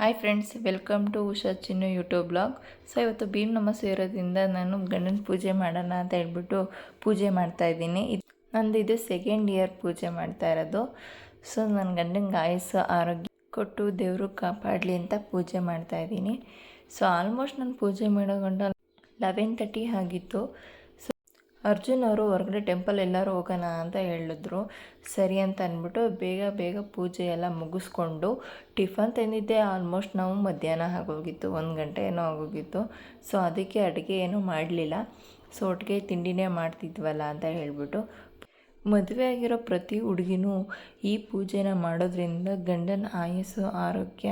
Hi friends welcome to Usha Chinnu YouTube blog so ಇವತ್ತು ಭೀಮ್ ನಮಸ್ಸು ಇರೋದ್ರಿಂದ ನಾನು ಗಂಡನ ಪೂಜೆ ಮಾಡೋಣ ಅಂತ ಹೇಳ್ಬಿಟ್ಟು ಪೂಜೆ ಮಾಡ್ತಾ ಇದ್ದೀನಿ. ಇದು ನಂದು ಇದು ಸೆಕೆಂಡ್ ಇಯರ್ ಪೂಜೆ ಮಾಡ್ತಾ ಇರೋದು. ಸೊ ನನ್ನ ಗಂಡನಿಗೆ ಆಯಸ್ಸು, ಆರೋಗ್ಯ ಕೊಟ್ಟು ದೇವರು ಕಾಪಾಡಲಿ ಅಂತ ಪೂಜೆ ಮಾಡ್ತಾ ಇದ್ದೀನಿ. ಸೊ ಆಲ್ಮೋಸ್ಟ್ ನಾನು ಪೂಜೆ ಮಾಡೋ ಗಂಡ ಲೆವೆನ್ ತರ್ಟಿ ಆಗಿತ್ತು. ಅರ್ಜುನ್ ಅವರು ಹೊರಗಡೆ ಟೆಂಪಲ್ ಎಲ್ಲರೂ ಹೋಗೋಣ ಅಂತ ಹೇಳಿದ್ರು. ಸರಿ ಅಂತ ಅಂದ್ಬಿಟ್ಟು ಬೇಗ ಬೇಗ ಪೂಜೆ ಎಲ್ಲ ಮುಗಿಸ್ಕೊಂಡು ಟಿಫನ್ ತಂದಿದ್ದೆ. ಆಲ್ಮೋಸ್ಟ್ ನಾವು ಮಧ್ಯಾಹ್ನ ಆಗೋಗಿತ್ತು, ಒಂದು ಗಂಟೆ ಏನೋ ಆಗೋಗಿತ್ತು. ಸೊ ಅದಕ್ಕೆ ಅಡುಗೆ ಏನೂ ಮಾಡಲಿಲ್ಲ. ಸೊ ಒಟ್ಟಿಗೆ ತಿಂಡಿನೇ ಮಾಡ್ತಿದ್ವಲ್ಲ ಅಂತ ಹೇಳ್ಬಿಟ್ಟು ಮದುವೆ ಆಗಿರೋ ಪ್ರತಿ ಹುಡುಗಿನೂ ಈ ಪೂಜೆನ ಮಾಡೋದ್ರಿಂದ ಗಂಡನ ಆಯಸ್ಸು, ಆರೋಗ್ಯ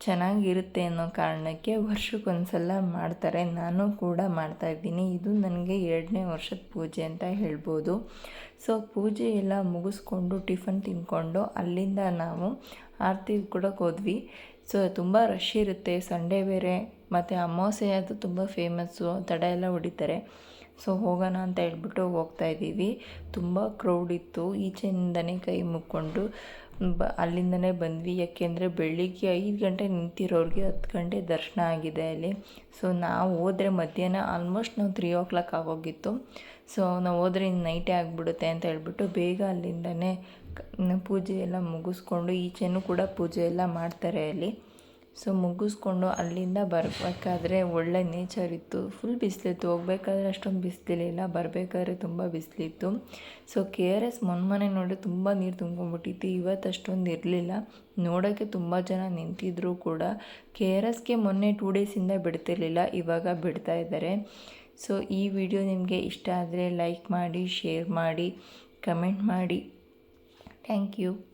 ಚೆನ್ನಾಗಿರುತ್ತೆ ಅನ್ನೋ ಕಾರಣಕ್ಕೆ ವರ್ಷಕ್ಕೊಂದ್ಸಲ ಮಾಡ್ತಾರೆ. ನಾನು ಕೂಡ ಮಾಡ್ತಾಯಿದ್ದೀನಿ ಇದು ನನಗೆ ಎರಡನೇ ವರ್ಷದ ಪೂಜೆ ಅಂತ ಹೇಳ್ಬೋದು. ಸೊ, ಪೂಜೆ ಎಲ್ಲ ಮುಗಿಸ್ಕೊಂಡು ಟಿಫನ್ ತಿಂದ್ಕೊಂಡು ಅಲ್ಲಿಂದ ನಾವು ಆರತಿ ಕೊಡೋಕೆ ಹೋದ್ವಿ. ಸೊ, ತುಂಬ ರಶ್ ಇರುತ್ತೆ. ಸಂಡೇ ಬೇರೆ, ಮತ್ತು ಅಮಾವಾಸ್ಯೆ ಅದು ತುಂಬ ಫೇಮಸ್ಸು ತಡ ಎಲ್ಲ ಹೊಡಿತಾರೆ. ಸೊ ಹೋಗೋಣ ಅಂತ ಹೇಳ್ಬಿಟ್ಟು ಹೋಗ್ತಾ ಇದ್ದೀವಿ. ತುಂಬ ಕ್ರೌಡ್ ಇತ್ತು. ಈಚೆಯಿಂದನೇ ಕೈ ಮುಕ್ಕೊಂಡು ಬ, ಅಲ್ಲಿಂದನೇ ಬಂದ್ವಿ. ಯಾಕೆಂದರೆ ಬೆಳಿಗ್ಗೆ ಐದು ಗಂಟೆ ನಿಂತಿರೋರಿಗೆ ಹತ್ತು ಗಂಟೆ ದರ್ಶನ ಆಗಿದೆ ಅಲ್ಲಿ. ಸೊ ನಾವು ಹೋದರೆ ಮಧ್ಯಾಹ್ನ ಆಲ್ಮೋಸ್ಟ್ ನಾವು ತ್ರೀ ಓ ಕ್ಲಾಕ್ ಆಗೋಗಿತ್ತು. ಸೊ ನಾವು ಹೋದರೆ ಇನ್ನು ನೈಟೇ ಆಗಿಬಿಡುತ್ತೆ ಅಂತ ಹೇಳ್ಬಿಟ್ಟು ಬೇಗ ಅಲ್ಲಿಂದನೇ ಪೂಜೆ ಎಲ್ಲ ಮುಗಿಸ್ಕೊಂಡು ಈಚೆನೂ ಕೂಡ ಪೂಜೆ ಎಲ್ಲ ಮಾಡ್ತಾರೆ ಅಲ್ಲಿ. ಸೊ ಮುಗಿಸ್ಕೊಂಡು ಅಲ್ಲಿಂದ ಬರಬೇಕಾದ್ರೆ ಒಳ್ಳೆ ನೇಚರ್ ಇತ್ತು. ಫುಲ್ ಬಿಸಿಲಿತ್ತು. ಹೋಗ್ಬೇಕಾದ್ರೆ ಅಷ್ಟೊಂದು ಬಿಸಿಲಿಲ್ಲ. ಬರಬೇಕಾದ್ರೆ ತುಂಬ ಬಿಸಿಲಿತ್ತು. ಸೊ ಕೆ ಆರ್ ಎಸ್ ಮೊನ್ನೆ ನೋಡಿ ತುಂಬ ನೀರು ತುಂಬ್ಕೊಂಡ್ಬಿಟ್ಟಿತ್ತು. ಇವತ್ತು ಅಷ್ಟೊಂದು ಇರಲಿಲ್ಲ. ನೋಡೋಕ್ಕೆ ತುಂಬ ಜನ ನಿಂತಿದ್ರು ಕೂಡ. ಕೆ ಆರ್ ಎಸ್ಗೆ ಮೊನ್ನೆ ಟೂ ಡೇಸಿಂದ ಬಿಡ್ತಿರ್ಲಿಲ್ಲ. ಇವಾಗ ಬಿಡ್ತಾ ಇದ್ದಾರೆ. ಸೊ ಈ ವಿಡಿಯೋ ನಿಮಗೆ ಇಷ್ಟ ಆದರೆ ಲೈಕ್ ಮಾಡಿ ಶೇರ್ ಮಾಡಿ ಕಮೆಂಟ್ ಮಾಡಿ. Thank you